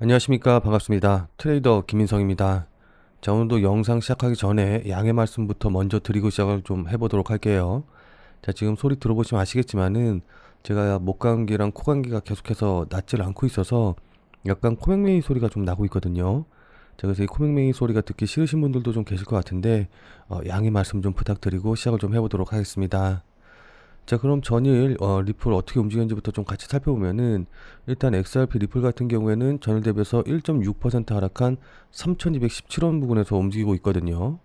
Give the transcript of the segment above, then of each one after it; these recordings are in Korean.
안녕하십니까. 반갑습니다. 트레이더 김인성입니다. 자 오늘도 영상 시작하기 전에 양해 말씀부터 먼저 드리고 시작을 좀 해보도록 할게요. 자 지금 소리 들어보시면 아시겠지만은 제가 목감기랑 코감기가 계속해서 낫질 않고 있어서 약간 코맹맹이 소리가 좀 나고 있거든요. 자 그래서 이 코맹맹이 소리가 듣기 싫으신 분들도 좀 계실 것 같은데 어, 양해 말씀 좀 부탁드리고 시작을 좀 해보도록 하겠습니다 자 그럼 전일 어, 리플 어떻게 움직였는지부터 좀 같이 살펴보면은 일단 XRP 리플 같은 경우에는 전일 대비해서 1.6% 하락한 3217원 부근에서 움직이고 있거든요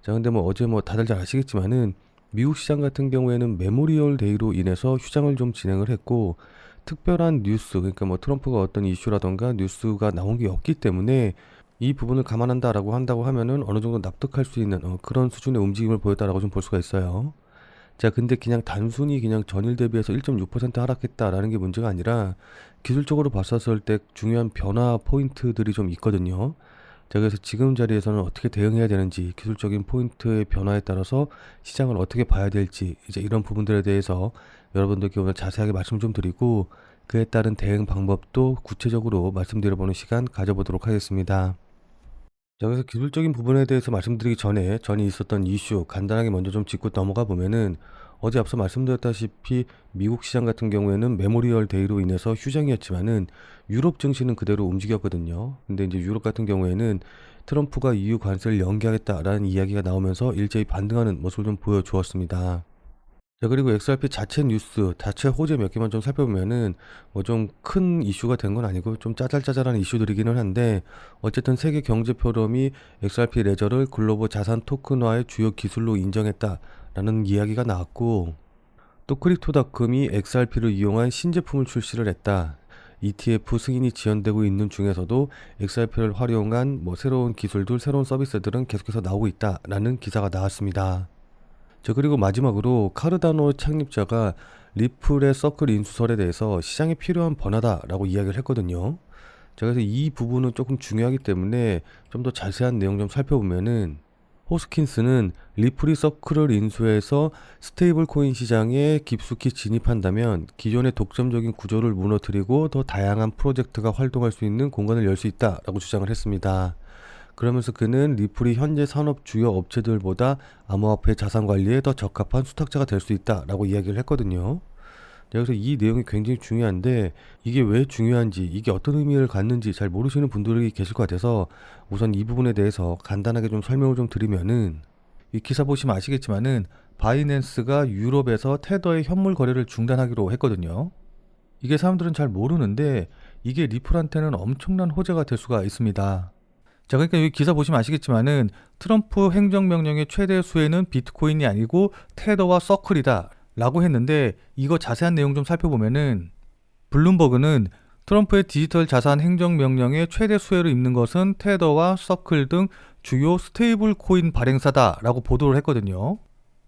자 근데 뭐 어제 뭐 다들 잘 아시겠지만은 미국 시장 같은 경우에는 메모리얼 데이로 인해서 휴장을 좀 진행을 했고 특별한 뉴스 그러니까 뭐 트럼프가 어떤 이슈라던가 뉴스가 나온 게 없기 때문에 이 부분을 감안한다라고 한다고 하면은 어느 정도 납득할 수 있는 어, 그런 수준의 움직임을 보였다라고 좀 볼 수가 있어요. 자, 근데 그냥 단순히 그냥 전일 대비해서 1.6% 하락했다라는 게 문제가 아니라 기술적으로 봤었을 때 중요한 변화 포인트들이 좀 있거든요. 자, 그래서 지금 자리에서는 어떻게 대응해야 되는지 기술적인 포인트의 변화에 따라서 시장을 어떻게 봐야 될지 이제 이런 부분들에 대해서 여러분들께 오늘 자세하게 말씀 좀 드리고 그에 따른 대응 방법도 구체적으로 말씀드려보는 시간 가져보도록 하겠습니다. 자, 그래서 기술적인 부분에 대해서 말씀드리기 전에 전에 있었던 이슈 간단하게 먼저 좀 짚고 넘어가 보면은 어제 앞서 말씀드렸다시피 미국 시장 같은 경우에는 메모리얼 데이로 인해서 휴장이었지만은 유럽 증시는 그대로 움직였거든요. 근데 이제 유럽 같은 경우에는 트럼프가 EU 관세를 연기하겠다라는 이야기가 나오면서 일제히 반등하는 모습을 좀 보여주었습니다. 자, 그리고 XRP 자체 뉴스, 자체 호재 몇 개만 좀 살펴보면은 뭐 좀 큰 이슈가 된 건 아니고 좀 짜잘짜잘한 이슈들이기는 한데 어쨌든 세계 경제 포럼이 XRP 레저를 글로벌 자산 토큰화의 주요 기술로 인정했다라는 이야기가 나왔고 또 크립토닷컴이 XRP를 이용한 신제품을 출시를 했다. ETF 승인이 지연되고 있는 중에서도 XRP를 활용한 뭐 새로운 기술들, 새로운 서비스들은 계속해서 나오고 있다라는 기사가 나왔습니다. 자, 그리고 마지막으로 카르다노 창립자가 리플의 서클 인수설에 대해서 시장에 필요한 번화다라고 이야기를 했거든요. 자, 그래서 이 부분은 조금 중요하기 때문에 좀 더 자세한 내용 좀 살펴보면은 호스킨스는 리플이 서클을 인수해서 스테이블 코인 시장에 깊숙이 진입한다면 기존의 독점적인 구조를 무너뜨리고 더 다양한 프로젝트가 활동할 수 있는 공간을 열 수 있다라고 주장을 했습니다. 그러면서 그는 리플이 현재 산업 주요 업체들보다 암호화폐 자산 관리에 더 적합한 수탁자가 될 수 있다라고 이야기를 했거든요. 여기서 이 내용이 굉장히 중요한데 이게 왜 중요한지 이게 어떤 의미를 갖는지 잘 모르시는 분들이 계실 것 같아서 우선 이 부분에 대해서 간단하게 좀 설명을 좀 드리면은 이 기사 보시면 아시겠지만은 바이낸스가 유럽에서 테더의 현물 거래를 중단하기로 했거든요. 이게 사람들은 잘 모르는데 이게 리플한테는 엄청난 호재가 될 수가 있습니다. 자, 그러니까 여기 기사 보시면 아시겠지만은 트럼프 행정명령의 최대 수혜는 비트코인이 아니고 테더와 서클이다. 라고 했는데 이거 자세한 내용 좀 살펴보면은 블룸버그는 트럼프의 디지털 자산 행정명령의 최대 수혜를 입는 것은 테더와 서클 등 주요 스테이블 코인 발행사다 라고 보도를 했거든요.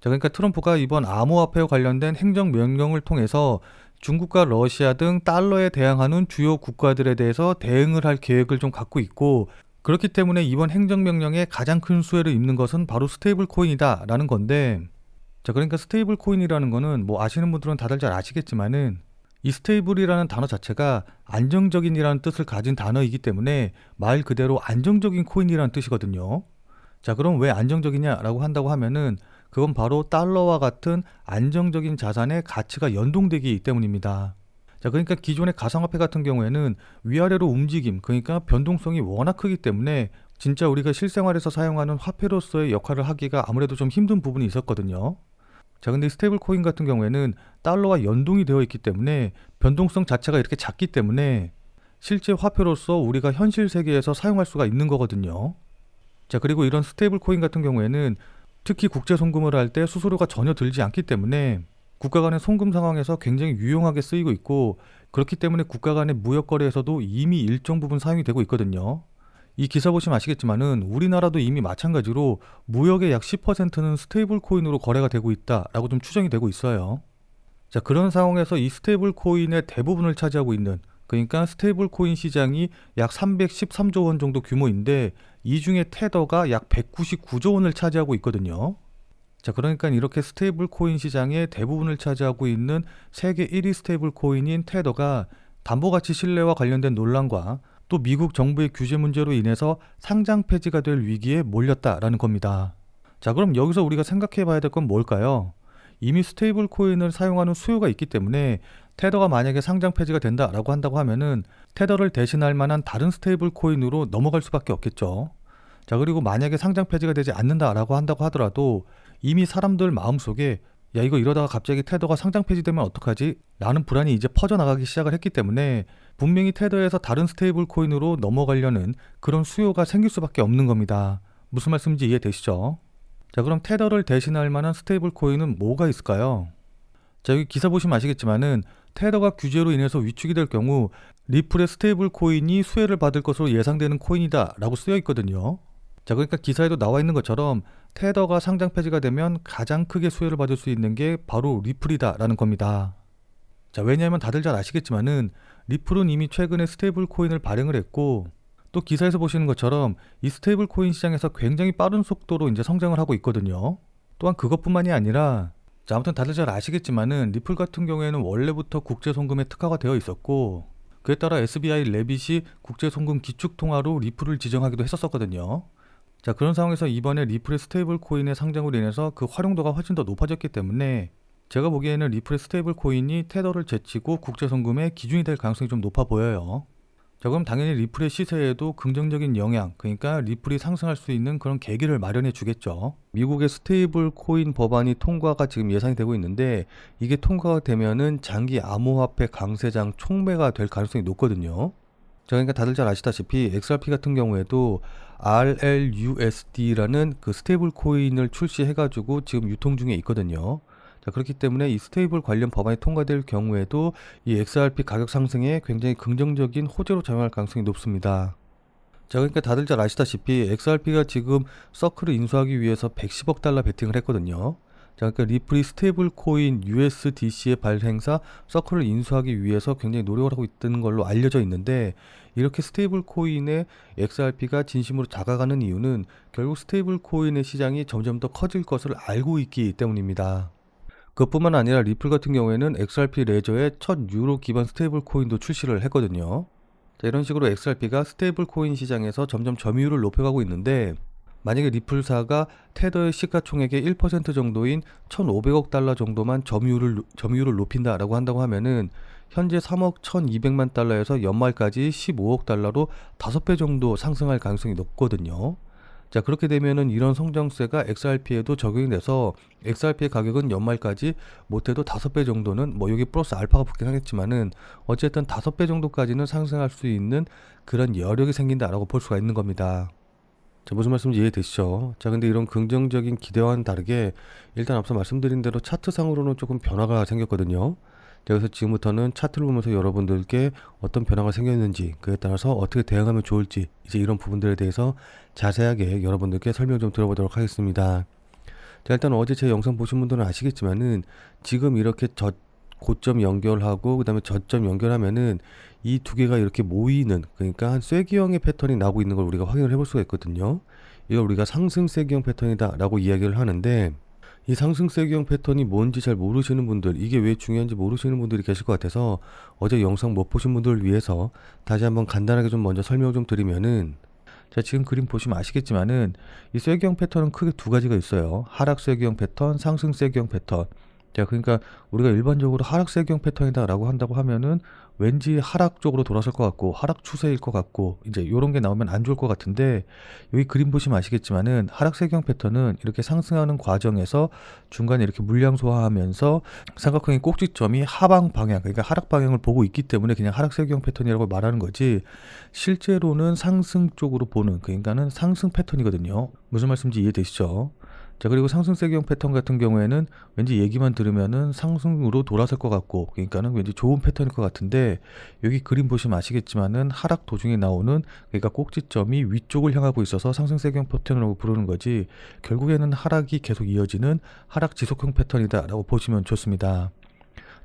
자, 그러니까 트럼프가 이번 암호화폐와 관련된 행정명령을 통해서 중국과 러시아 등 달러에 대항하는 주요 국가들에 대해서 대응을 할 계획을 좀 갖고 있고 그렇기 때문에 이번 행정명령에 가장 큰 수혜를 입는 것은 바로 스테이블 코인이다라는 건데 자 그러니까 스테이블 코인이라는 거는 뭐 아시는 분들은 다들 잘 아시겠지만은 이 스테이블이라는 단어 자체가 안정적인이라는 뜻을 가진 단어이기 때문에 말 그대로 안정적인 코인이라는 뜻이거든요. 자 그럼 왜 안정적이냐라고 한다고 하면은 그건 바로 달러와 같은 안정적인 자산의 가치가 연동되기 때문입니다. 자, 그러니까 기존의 가상화폐 같은 경우에는 위아래로 움직임, 그러니까 변동성이 워낙 크기 때문에 진짜 우리가 실생활에서 사용하는 화폐로서의 역할을 하기가 아무래도 좀 힘든 부분이 있었거든요. 자, 근데 스테이블 코인 같은 경우에는 달러와 연동이 되어 있기 때문에 변동성 자체가 이렇게 작기 때문에 실제 화폐로서 우리가 현실 세계에서 사용할 수가 있는 거거든요. 자, 그리고 이런 스테이블 코인 같은 경우에는 특히 국제 송금을 할 때 수수료가 전혀 들지 않기 때문에 국가 간의 송금 상황에서 굉장히 유용하게 쓰이고 있고 그렇기 때문에 국가 간의 무역 거래에서도 이미 일정 부분 사용이 되고 있거든요. 이 기사 보시면 아시겠지만은 우리나라도 이미 마찬가지로 무역의 약 10%는 스테이블 코인으로 거래가 되고 있다라고 좀 추정이 되고 있어요. 자, 그런 상황에서 이 스테이블 코인의 대부분을 차지하고 있는 그러니까 스테이블 코인 시장이 약 313조 원 정도 규모인데 이 중에 테더가 약 199조 원을 차지하고 있거든요. 자, 그러니까 이렇게 스테이블 코인 시장의 대부분을 차지하고 있는 세계 1위 스테이블 코인인 테더가 담보 가치 신뢰와 관련된 논란과 또 미국 정부의 규제 문제로 인해서 상장 폐지가 될 위기에 몰렸다라는 겁니다. 자, 그럼 여기서 우리가 생각해 봐야 될 건 뭘까요? 이미 스테이블 코인을 사용하는 수요가 있기 때문에 테더가 만약에 상장 폐지가 된다라고 한다고 하면은 테더를 대신할 만한 다른 스테이블 코인으로 넘어갈 수밖에 없겠죠. 자, 그리고 만약에 상장 폐지가 되지 않는다라고 한다고 하더라도 이미 사람들 마음속에 야, 이거 이러다가 갑자기 테더가 상장 폐지되면 어떡하지? 라는 불안이 이제 퍼져나가기 시작을 했기 때문에 분명히 테더에서 다른 스테이블 코인으로 넘어가려는 그런 수요가 생길 수밖에 없는 겁니다. 무슨 말씀인지 이해되시죠? 자, 그럼 테더를 대신할 만한 스테이블 코인은 뭐가 있을까요? 자, 여기 기사 보시면 아시겠지만은 테더가 규제로 인해서 위축이 될 경우 리플의 스테이블 코인이 수혜를 받을 것으로 예상되는 코인이다 라고 쓰여 있거든요. 자, 그러니까 기사에도 나와 있는 것처럼 테더가 상장 폐지가 되면 가장 크게 수혜를 받을 수 있는 게 바로 리플이다라는 겁니다. 자, 왜냐하면 다들 잘 아시겠지만은 리플은 이미 최근에 스테이블 코인을 발행을 했고 또 기사에서 보시는 것처럼 이 스테이블 코인 시장에서 굉장히 빠른 속도로 이제 성장을 하고 있거든요. 또한 그것뿐만이 아니라 자, 아무튼 다들 잘 아시겠지만은 리플 같은 경우에는 원래부터 국제 송금에 특화가 되어 있었고 그에 따라 SBI 레빗이 국제 송금 기축 통화로 리플을 지정하기도 했었거든요. 자, 그런 상황에서 이번에 리플의 스테이블 코인의 상장으로 인해서 그 활용도가 훨씬 더 높아졌기 때문에 제가 보기에는 리플의 스테이블 코인이 테더를 제치고 국제 송금의 기준이 될 가능성이 좀 높아 보여요. 자, 그럼 당연히 리플의 시세에도 긍정적인 영향, 그러니까 리플이 상승할 수 있는 그런 계기를 마련해 주겠죠. 미국의 스테이블 코인 법안이 통과가 지금 예상이 되고 있는데 이게 통과가 되면은 장기 암호화폐 강세장 촉매가 될 가능성이 높거든요. 자, 그러니까 다들 잘 아시다시피 XRP 같은 경우에도 RLUSD라는 그 스테이블 코인을 출시해가지고 지금 유통 중에 있거든요. 자, 그렇기 때문에 이 스테이블 관련 법안이 통과될 경우에도 이 XRP 가격 상승에 굉장히 긍정적인 호재로 작용할 가능성이 높습니다. 자, 그러니까 다들 잘 아시다시피 XRP가 지금 서클을 인수하기 위해서 110억 달러 베팅을 했거든요. 자, 그러니까 리플이 스테이블 코인 USDC의 발행사 서클을 인수하기 위해서 굉장히 노력을 하고 있다는 걸로 알려져 있는데 이렇게 스테이블 코인의 XRP가 진심으로 다가가는 이유는 결국 스테이블 코인의 시장이 점점 더 커질 것을 알고 있기 때문입니다. 그것뿐만 아니라 리플 같은 경우에는 XRP 레저의 첫 유로 기반 스테이블 코인도 출시를 했거든요. 자, 이런 식으로 XRP가 스테이블 코인 시장에서 점점 점유율을 높여가고 있는데 만약에 리플사가 테더의 시가총액의 1% 정도인 1,500억 달러 정도만 점유율을 점유율을 높인다라고 한다고 하면은 현재 3억 1,200만 달러에서 연말까지 15억 달러로 5배 정도 상승할 가능성이 높거든요. 자, 그렇게 되면은 이런 성장세가 XRP에도 적용이 돼서 XRP의 가격은 연말까지 못해도 다섯 배 정도는 뭐 여기 플러스 알파가 붙긴 하겠지만은 어쨌든 다섯 배 정도까지는 상승할 수 있는 그런 여력이 생긴다라고 볼 수가 있는 겁니다. 자, 무슨 말씀인지 이해되시죠? 자, 근데 이런 긍정적인 기대와는 다르게 일단 앞서 말씀드린 대로 차트상으로는 조금 변화가 생겼거든요. 자, 그래서 지금부터는 차트를 보면서 여러분들께 어떤 변화가 생겼는지 그에 따라서 어떻게 대응하면 좋을지 이제 이런 부분들에 대해서 자세하게 여러분들께 설명 좀 들어보도록 하겠습니다. 자, 일단 어제 제 영상 보신 분들은 아시겠지만은 지금 이렇게 저 고점 연결하고 그다음에 저점 연결하면은 이 두 개가 이렇게 모이는 그러니까 한 쐐기형의 패턴이 나오고 있는 걸 우리가 확인을 해볼 수가 있거든요. 이걸 우리가 상승 쐐기형 패턴이다라고 이야기를 하는데 이 상승 쐐기형 패턴이 뭔지 잘 모르시는 분들, 이게 왜 중요한지 모르시는 분들이 계실 것 같아서 어제 영상 못 보신 분들을 위해서 다시 한번 간단하게 좀 먼저 설명 좀 드리면은 자, 지금 그림 보시면 아시겠지만은 이 쐐기형 패턴은 크게 두 가지가 있어요. 하락 쐐기형 패턴, 상승 쐐기형 패턴. 자, 그러니까 우리가 일반적으로 하락 쐐기형 패턴이다라고 한다고 하면은 왠지 하락 쪽으로 돌아설 것 같고 하락 추세일 것 같고 이제 요런 게 나오면 안 좋을 것 같은데 여기 그림 보시면 아시겠지만은 하락 쐐기형 패턴은 이렇게 상승하는 과정에서 중간에 이렇게 물량 소화하면서 삼각형의 꼭지점이 하방 방향 그러니까 하락 방향을 보고 있기 때문에 그냥 하락 쐐기형 패턴이라고 말하는 거지 실제로는 상승 쪽으로 보는 그러니까는 상승 패턴이거든요. 무슨 말씀인지 이해되시죠? 자, 그리고 상승 세경 패턴 같은 경우에는 왠지 얘기만 들으면은 상승으로 돌아설 것 같고, 그러니까는 왠지 좋은 패턴일 것 같은데, 여기 그림 보시면 아시겠지만은 하락 도중에 나오는, 그러니까 꼭지점이 위쪽을 향하고 있어서 상승 세경 패턴이라고 부르는 거지, 결국에는 하락이 계속 이어지는 하락 지속형 패턴이다라고 보시면 좋습니다.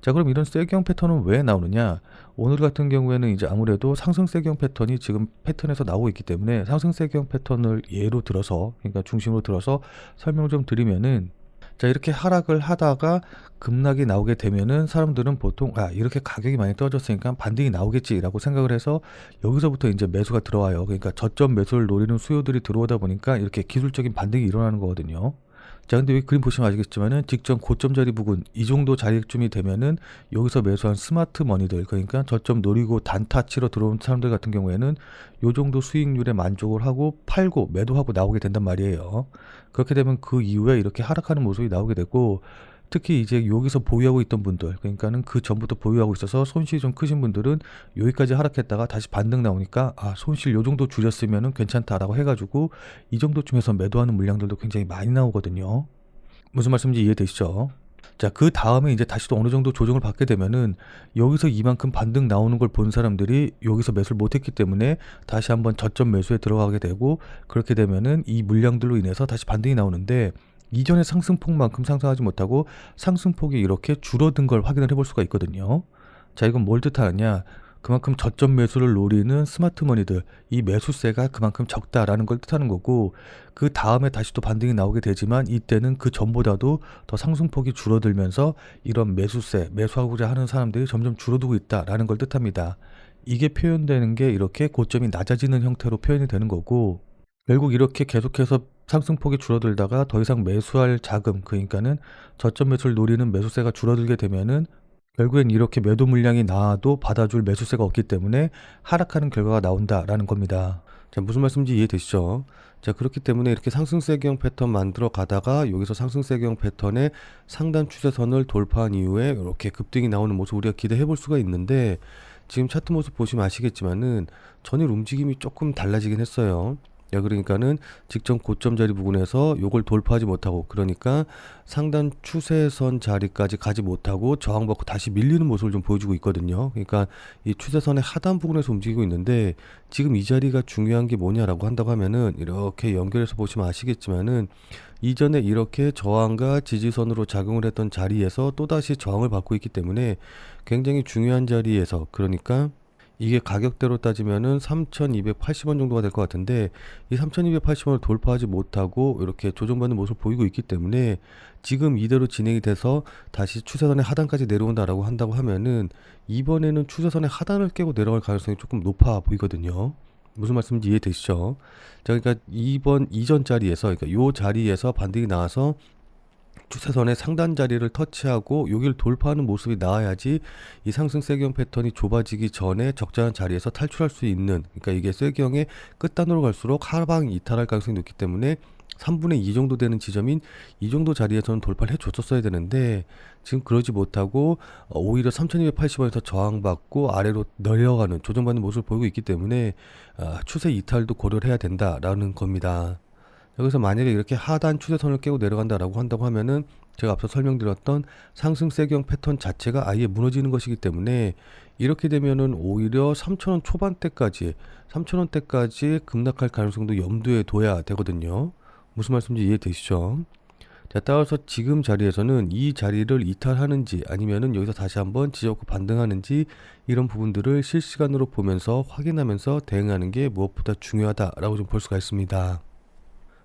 자, 그럼 이런 쐐기형 패턴은 왜 나오느냐? 오늘 같은 경우에는 이제 아무래도 상승 쐐기형 패턴이 지금 패턴에서 나오고 있기 때문에 상승 쐐기형 패턴을 예로 들어서, 그러니까 중심으로 들어서 설명 좀 드리면은 자, 이렇게 하락을 하다가 급락이 나오게 되면은 사람들은 보통 아, 이렇게 가격이 많이 떨어졌으니까 반등이 나오겠지라고 생각을 해서 여기서부터 이제 매수가 들어와요. 그러니까 저점 매수를 노리는 수요들이 들어오다 보니까 이렇게 기술적인 반등이 일어나는 거거든요. 자, 근데 여기 그림 보시면 아시겠지만은 직전 고점 자리 부근 이 정도 자리쯤이 되면은 여기서 매수한 스마트 머니들 그러니까 저점 노리고 단타 치러 들어온 사람들 같은 경우에는 요 정도 수익률에 만족을 하고 팔고 매도하고 나오게 된단 말이에요. 그렇게 되면 그 이후에 이렇게 하락하는 모습이 나오게 되고 특히 이제 여기서 보유하고 있던 분들 그러니까는 그 전부터 보유하고 있어서 손실이 좀 크신 분들은 여기까지 하락했다가 다시 반등 나오니까 아 손실 요 정도 줄였으면은 괜찮다라고 해가지고 이 정도쯤에서 매도하는 물량들도 굉장히 많이 나오거든요. 무슨 말씀인지 이해되시죠? 자, 그 다음에 이제 다시 또 어느 정도 조정을 받게 되면은 여기서 이만큼 반등 나오는 걸 본 사람들이 여기서 매수를 못했기 때문에 다시 한번 저점 매수에 들어가게 되고 그렇게 되면은 이 물량들로 인해서 다시 반등이 나오는데 이전의 상승폭만큼 상승하지 못하고 상승폭이 이렇게 줄어든 걸 확인을 해볼 수가 있거든요. 자, 이건 뭘 뜻하느냐? 그만큼 저점 매수를 노리는 스마트머니들 이 매수세가 그만큼 적다라는 걸 뜻하는 거고 그 다음에 다시 또 반등이 나오게 되지만 이때는 그 전보다도 더 상승폭이 줄어들면서 이런 매수세 매수하고자 하는 사람들이 점점 줄어들고 있다라는 걸 뜻합니다. 이게 표현되는 게 이렇게 고점이 낮아지는 형태로 표현이 되는 거고 결국 이렇게 계속해서 상승폭이 줄어들다가 더 이상 매수할 자금 그러니까는 저점 매수를 노리는 매수세가 줄어들게 되면은 결국엔 이렇게 매도 물량이 나와도 받아줄 매수세가 없기 때문에 하락하는 결과가 나온다라는 겁니다. 자, 무슨 말씀인지 이해되시죠? 자, 그렇기 때문에 이렇게 상승세경 패턴 만들어 가다가 여기서 상승세경 패턴의 상단 추세선을 돌파한 이후에 이렇게 급등이 나오는 모습 우리가 기대해 볼 수가 있는데 지금 차트 모습 보시면 아시겠지만은 전일 움직임이 조금 달라지긴 했어요. 야, 그러니까는 직전 고점 자리 부근에서 요걸 돌파하지 못하고 그러니까 상단 추세선 자리까지 가지 못하고 저항받고 다시 밀리는 모습을 좀 보여주고 있거든요. 그러니까 이 추세선의 하단 부분에서 움직이고 있는데 지금 이 자리가 중요한 게 뭐냐라고 한다고 하면은 이렇게 연결해서 보시면 아시겠지만은 이전에 이렇게 저항과 지지선으로 작용을 했던 자리에서 또다시 저항을 받고 있기 때문에 굉장히 중요한 자리에서 그러니까 이게 가격대로 따지면은 3,280원 정도가 될 것 같은데 이 3,280원을 돌파하지 못하고 이렇게 조정받는 모습을 보이고 있기 때문에 지금 이대로 진행이 돼서 다시 추세선의 하단까지 내려온다라고 한다고 하면은 이번에는 추세선의 하단을 깨고 내려갈 가능성이 조금 높아 보이거든요. 무슨 말씀인지 이해되시죠? 자, 그러니까 이번 이전 자리에서 그러니까 요 자리에서 반등이 나와서 추세선의 상단 자리를 터치하고 여기를 돌파하는 모습이 나와야지 이 상승 세경 패턴이 좁아지기 전에 적절한 자리에서 탈출할 수 있는 그러니까 이게 세경의 끝단으로 갈수록 하방 이탈할 가능성이 높기 때문에 3분의 2 정도 되는 지점인 이 정도 자리에서는 돌파를 해줬었어야 되는데 지금 그러지 못하고 어, 오히려 3280원에서 저항받고 아래로 내려가는 조정받는 모습을 보이고 있기 때문에 아, 추세 이탈도 고려를 해야 된다라는 겁니다. 여기서 만약에 이렇게 하단 추세선을 깨고 내려간다라고 한다고 하면은 제가 앞서 설명드렸던 상승 세경 패턴 자체가 아예 무너지는 것이기 때문에 이렇게 되면은 오히려 3천원 초반대까지 3천원대까지 급락할 가능성도 염두에 둬야 되거든요. 무슨 말씀인지 이해되시죠? 자, 따라서 지금 자리에서는 이 자리를 이탈하는지 아니면은 여기서 다시 한번 지적고 반등하는지 이런 부분들을 실시간으로 보면서 확인하면서 대응하는 게 무엇보다 중요하다라고 좀 볼 수가 있습니다.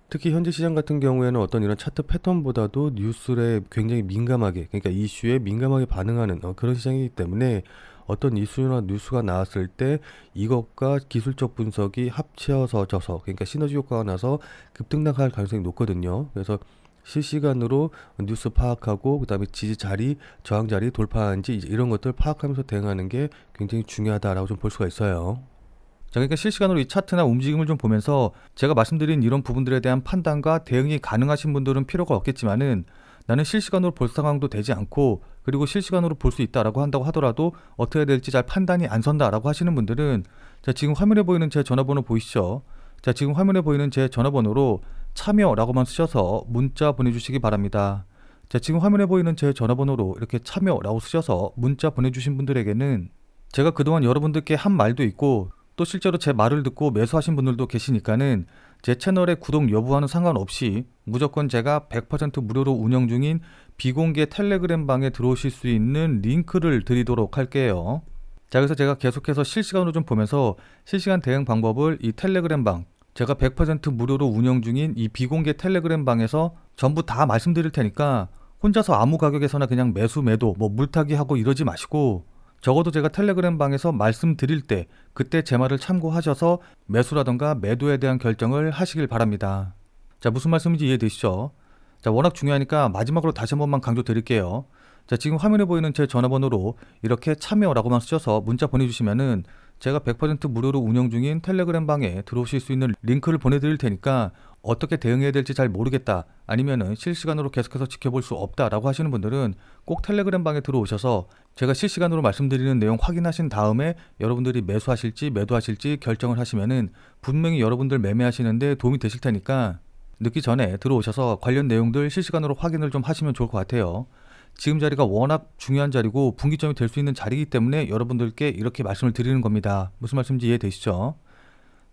특히 현재 시장 같은 경우에는 어떤 이런 차트 패턴보다도 뉴스에 굉장히 민감하게 그러니까 이슈에 민감하게 반응하는 어, 그런 시장이기 때문에 어떤 이슈나 뉴스가 나왔을 때 이것과 기술적 분석이 합쳐져서 그러니까 시너지 효과가 나서 급등 나갈 가능성이 높거든요. 그래서 실시간으로 뉴스 파악하고 그다음에 지지 자리, 저항 자리 돌파한지 이런 것들 파악하면서 대응하는 게 굉장히 중요하다라고 좀 볼 수가 있어요. 자, 그러니까 실시간으로 이 차트나 움직임을 좀 보면서 제가 말씀드린 이런 부분들에 대한 판단과 대응이 가능하신 분들은 필요가 없겠지만은 나는 실시간으로 볼 상황도 되지 않고 그리고 실시간으로 볼 수 있다라고 한다고 하더라도 어떻게 해야 될지 잘 판단이 안 선다라고 하시는 분들은 자, 지금 화면에 보이는 제 전화번호 보이시죠? 자, 지금 화면에 보이는 제 전화번호로 참여라고만 쓰셔서 문자 보내주시기 바랍니다. 자, 지금 화면에 보이는 제 전화번호로 이렇게 참여라고 쓰셔서 문자 보내주신 분들에게는 제가 그동안 여러분들께 한 말도 있고 또 실제로 제 말을 듣고 매수하신 분들도 계시니까는 제 채널의 구독 여부와는 상관없이 무조건 제가 100% 무료로 운영 중인 비공개 텔레그램 방에 들어오실 수 있는 링크를 드리도록 할게요. 자, 그래서 제가 계속해서 실시간으로 좀 보면서 실시간 대응 방법을 이 텔레그램 방, 제가 100% 무료로 운영 중인 이 비공개 텔레그램 방에서 전부 다 말씀드릴 테니까 혼자서 아무 가격에서나 그냥 매수 매도 뭐 물타기 하고 이러지 마시고 적어도 제가 텔레그램 방에서 말씀드릴 때 그때 제 말을 참고하셔서 매수라던가 매도에 대한 결정을 하시길 바랍니다. 자, 무슨 말씀인지 이해되시죠? 자, 워낙 중요하니까 마지막으로 다시 한 번만 강조 드릴게요. 자, 지금 화면에 보이는 제 전화번호로 이렇게 참여라고만 쓰셔서 문자 보내주시면은 제가 100% 무료로 운영 중인 텔레그램 방에 들어오실 수 있는 링크를 보내드릴 테니까 어떻게 대응해야 될지 잘 모르겠다 아니면은 실시간으로 계속해서 지켜볼 수 없다라고 하시는 분들은 꼭 텔레그램 방에 들어오셔서 제가 실시간으로 말씀드리는 내용 확인하신 다음에 여러분들이 매수하실지 매도하실지 결정을 하시면은 분명히 여러분들 매매하시는데 도움이 되실 테니까 늦기 전에 들어오셔서 관련 내용들 실시간으로 확인을 좀 하시면 좋을 것 같아요. 지금 자리가 워낙 중요한 자리고 분기점이 될 수 있는 자리이기 때문에 여러분들께 이렇게 말씀을 드리는 겁니다. 무슨 말씀인지 이해되시죠?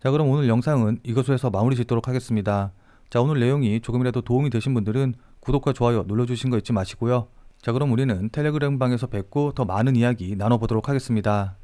자, 그럼 오늘 영상은 이것으로 해서 마무리 짓도록 하겠습니다. 자, 오늘 내용이 조금이라도 도움이 되신 분들은 구독과 좋아요 눌러주신 거 잊지 마시고요. 자, 그럼 우리는 텔레그램 방에서 뵙고 더 많은 이야기 나눠보도록 하겠습니다.